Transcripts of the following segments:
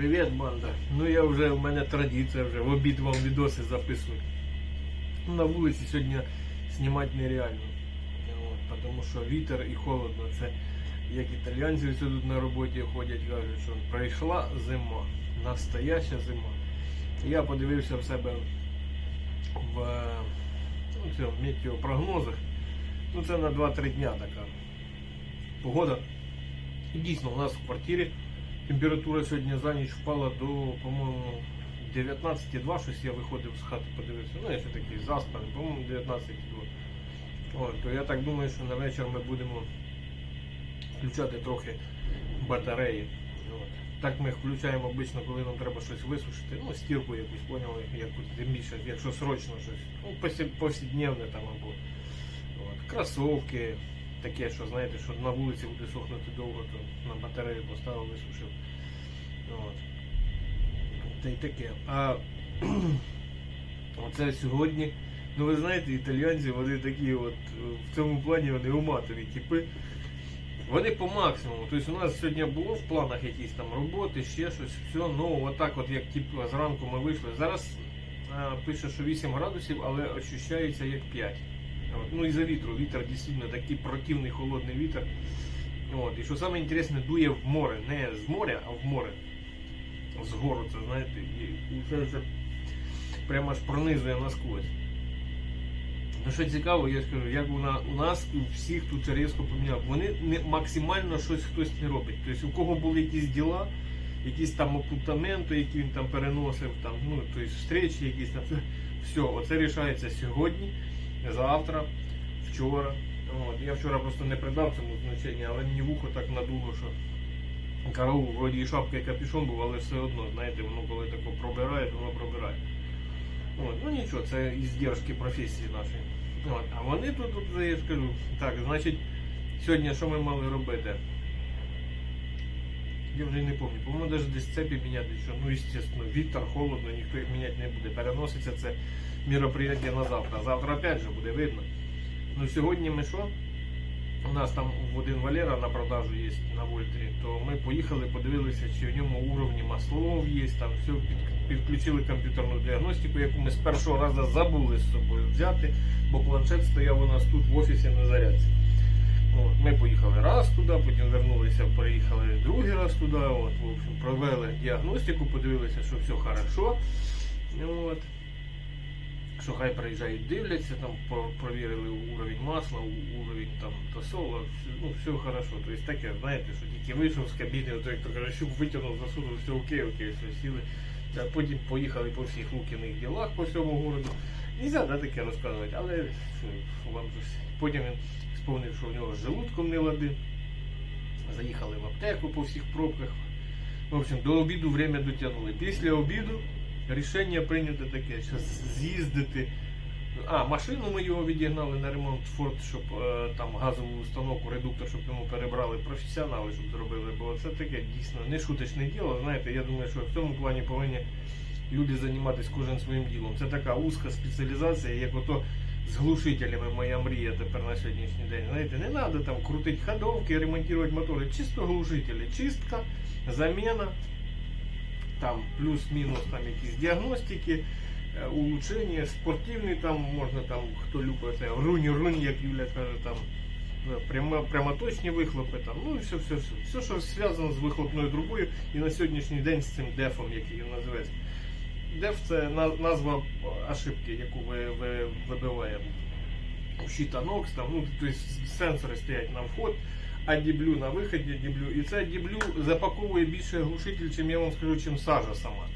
Привіт, банда. Ну я вже в мене традиція вже в обід вам відоси записую. Ну, На вулиці сьогодні знімати нереально. От, тому що вітер і холодно. Це як італійці тут на роботі ходять, кажуть, що прийшла зима. Настояща зима. Я подивився в себе в ну, цьому метеопрогнозах. Ну це на 2-3 дня така погода. Дійсно у нас в квартирі температура сьогодні за ніч впала до, по-моєму, 19,2, щось я виходив з хати, подивився. Ну, я ще такий заспаний, по-моєму, 19,2. То я так думаю, що на вечір ми будемо включати трохи батареї. От. Так ми їх включаємо обично, коли нам треба щось висушити. Ну, стірку якусь поняли, яку тим більше, якщо срочно щось. Ну, повсякдневне там або от. кросовки, таке, що знаєте, що на вулиці буде сохнути довго, то на батарею поставив, висушив. От. Та й таке. А оце сьогодні. Ну ви знаєте, італійці, вони такі от в цьому плані вони уматові типи. Вони по максимуму. Тобто у нас сьогодні було в планах якісь там роботи, ще щось, все. Ну отак, от як типу, зранку ми вийшли. Зараз а, пише, що 8 градусів, але ощущається як 5. От. Ну і за вітру. Вітер дійсно такий противний холодний вітер. От. І що саме інтересне, дує в море. Не з моря, а в море. Згору це, знаєте, і це, це прямо аж пронизує насквозь. Ну що цікаво, я скажу, як вона у нас у всіх тут це різко поміняв. Вони не максимально щось хтось не робить. Тобто у кого були якісь діла, якісь там апутаменти, які він там переносив, там, ну, тобто встречі якісь там. Все, оце рішається сьогодні, завтра, вчора. От. Я вчора просто не придав цьому значення, але мені вухо так надуло, що караул, вроді і шапка і капюшон був, але все одно, знаєте, воно коли тако пробирає, воно пробирає. От, ну нічого, це іздержки професії нашої. От, а вони тут, тут, я ж кажу, так, значить, сьогодні що ми мали робити? Я вже не пам'ятаю, по-моєму, навіть десь цепі міняти, що, ну, звісно, вітер, холодно, ніхто їх міняти не буде. Переноситься це мероприятие на завтра. Завтра опять же буде видно. Ну сьогодні ми що? У нас там в один Валера на продажу є на Вольтрі, то ми поїхали, подивилися, чи в ньому уровні маслов є, там все підключили комп'ютерну діагностику, яку ми з першого разу забули з собою взяти, бо планшет стояв у нас тут в офісі на зарядці. От, ми поїхали раз туди, потім вернулися, приїхали другий раз туди. От, в общем, провели діагностику, подивилися, що все хорошо. От. Що хай приїжджають, дивляться, там провірили уровень масла, уровень там тосола, ну все хорошо. Тобто таке, знаєте, що тільки вийшов з кабіни, то як то каже, щуп витягнув, засунув, все окей, окей, все сіли. Та потім поїхали по всіх лукіних ділах по всьому городу. Нельзя да, таке розказувати, але що, вам же потім він сповнив, що в нього з желудком не лади. Заїхали в аптеку по всіх пробках. В общем, до обіду время дотягнули. Після обіду рішення прийнято таке, що з'їздити. А, машину ми його відігнали на ремонт Форд, щоб е, там газову установку, редуктор, щоб йому перебрали професіонали, щоб зробили. Бо це таке дійсно не шуточне діло. Знаєте, я думаю, що в цьому плані повинні люди займатися кожен своїм ділом. Це така узка спеціалізація, як ото з глушителями моя мрія тепер на сьогоднішній день. Знаєте, не треба там крутити ходовки, ремонтувати мотори. Чисто глушителі, чистка, заміна, там плюс-мінус там якісь діагностики, е, улучшення, спортивний там можна там, хто любить це, руні-руні, як Юля каже, там е, прямо, прямоточні вихлопи, там, ну і все, все, все. Все, що зв'язано з вихлопною трубою і на сьогоднішній день з цим дефом, який він називається. Деф це назва ошибки, яку ви, ви вибиває щитанокс, там, ну, тобто сенсори стоять на вход, а діблю на виході діблю. І це діблю запаковує більше глушитель, чим я вам скажу, чим сажа сама.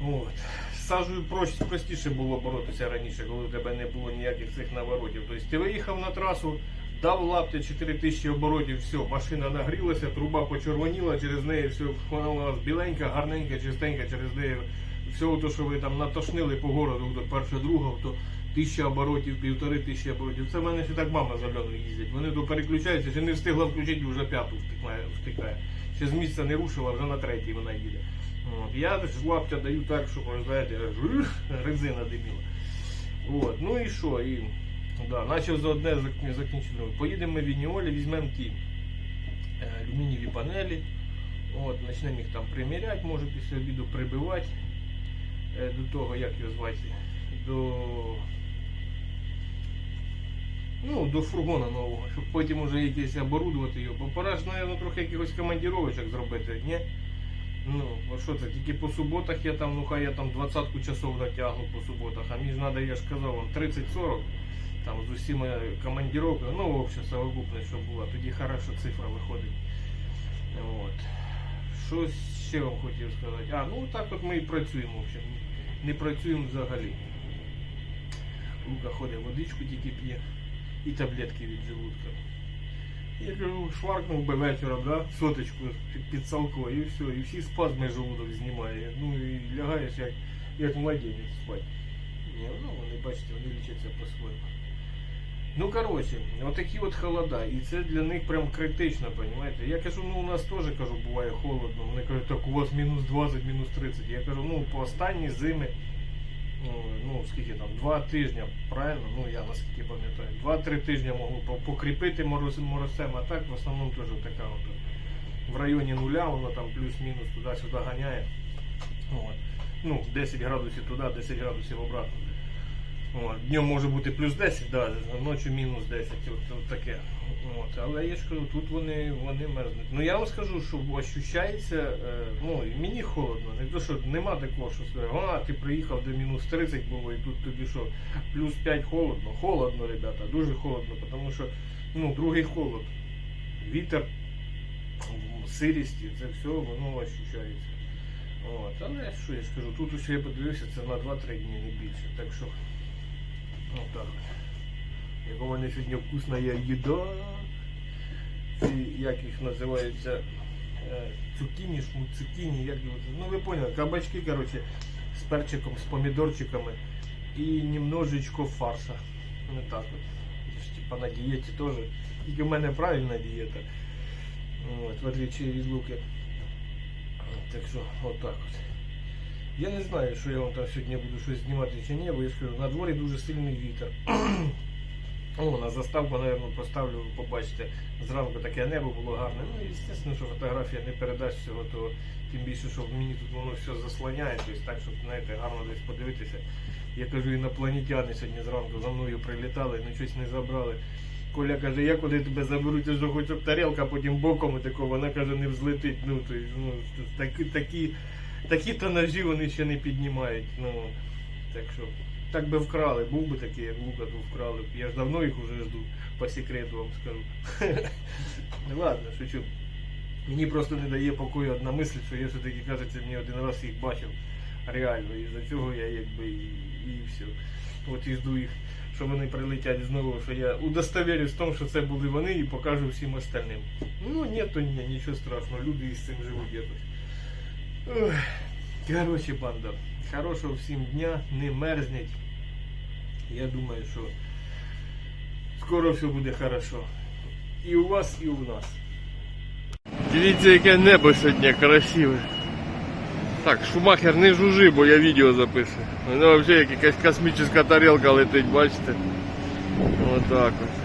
От. З сажею прост- простіше було боротися раніше, коли у тебе не було ніяких цих наворотів. Тобто ти виїхав на трасу, дав лапті 4000 оборотів, все, машина нагрілася, труба почервоніла, через неї все, вона біленька, гарненька, чистенька, через неї все то, що ви там натошнили по городу, то перше, друге, то тисяча оборотів, півтори тисячі оборотів. Це в мене ще так мама з Альоною їздять. Вони то переключаються, ще не встигла включити, вже п'яту втикає, втикає. Ще з місця не рушила, вже на третій вона їде. От. Я ж лаптя даю так, ви знаєте, резина диміла. От. Ну і що? І, да, наче за одне зак- закінчено. Поїдемо в Вініолі, візьмемо ті е, алюмінієві панелі. От, почнемо їх там приміряти, може після обіду прибивати до того, як його звати, до, ну, до фургона нового, щоб потім уже якесь оборудувати його. Бо пора ж, мабуть, трохи якихось командіровочок зробити, ні? Ну, бо що це, тільки по суботах я там, ну хай я там двадцятку часов натягну по суботах, а мені ж треба, я ж казав, вам 30-40 там з усіма командіровками, ну, обща совокупність, щоб була, тоді хороша цифра виходить. От. Що ще вам хотів сказати? А, ну так от ми і працюємо, в общем. Не працюємо взагалі. Лука ходить, водичку тільки п'є і таблетки від желудка. Я кажу, шваркнув би вечором, да? соточку під, салко і все, і всі спазми желудок знімає. Ну і лягаєш як, як младенець спать. Ні, ну вони бачите, вони лічаться по-своєму. Ну, коротше, отакі от холода, і це для них прям критично, розумієте? Я кажу, ну у нас теж кажу, буває холодно. Вони кажуть, так у вас мінус 20, мінус 30. Я кажу, ну по останні зими, ну, ну скільки там, два тижні, правильно? Ну я наскільки пам'ятаю, два-три тижні могло по- покріпити мороз, морозцем, а так в основному теж така от в районі нуля, воно там плюс-мінус туди-сюди ганяє. От. Ну, 10 градусів туди, 10 градусів обратно. От. Днем може бути плюс 10, да, ночі мінус 10, от, от таке. От. Але я ж кажу, тут вони, вони мерзнуть. Ну я вам скажу, що ощущається, е, ну мені холодно. Не то, що нема такого, що а ти приїхав до мінус 30 було, і тут тобі що, плюс 5 холодно. Холодно, ребята, дуже холодно, тому що ну, другий холод. Вітер, сирість, і це все воно ощущається. От. Але що я скажу, тут усе я подивився, це на 2-3 дні, не більше. Так що Отак. Яка в мене сьогодні вкусна є їда. Ці, як їх називаються, е, цукіні, шмуцукіні, як. Ну ви поняли, кабачки, коротше, з перчиком, з помідорчиками і немножечко фарша. Не так от. Типа на дієті теж. Тільки в мене правильна дієта. От, в отличие від луки. Так що, отак от. Я не знаю, що я вам там сьогодні буду щось знімати чи ні, бо я скажу, на дворі дуже сильний вітер. О, на заставку, мабуть, поставлю, побачите, зранку таке небо було гарне. Ну, і звісно, що фотографія не передасть всього того, тим більше, що мені тут воно все заслоняє, тобто так, щоб знаєте, гарно десь подивитися. Я кажу, інопланетяни сьогодні зранку за мною прилітали, ну щось не забрали. Коля каже, я куди тебе заберу, ти ж хоч об тарілка, потім боком і такого, вона каже, не взлетить. Ну, то, ну, такі, такі, такі тонажі вони ще не піднімають. Ну, так що, так би вкрали, був би такий, як Лука, то вкрали. Я ж давно їх уже жду, по секрету вам скажу. Ладно, шучу. Мені просто не дає покою одна мисль, що я все-таки кажеться, мені один раз їх бачив реально. І за цього я якби і, і все. От і жду їх, що вони прилетять знову, що я удостовірюсь в тому, що це були вони і покажу всім остальним. Ну ні, то ні, нічого страшного, люди із цим живуть якось. Ой. Короче, банда, хорошого всім дня, не мерзніть. Я думаю, що скоро все буде хорошо. І у вас, і у нас. Дивіться, яке небо сьогодні красиве. Так, Шумахер не жужи, бо я відео записую. Воно взагалі як якась космічна тарілка летить, бачите? Отак от.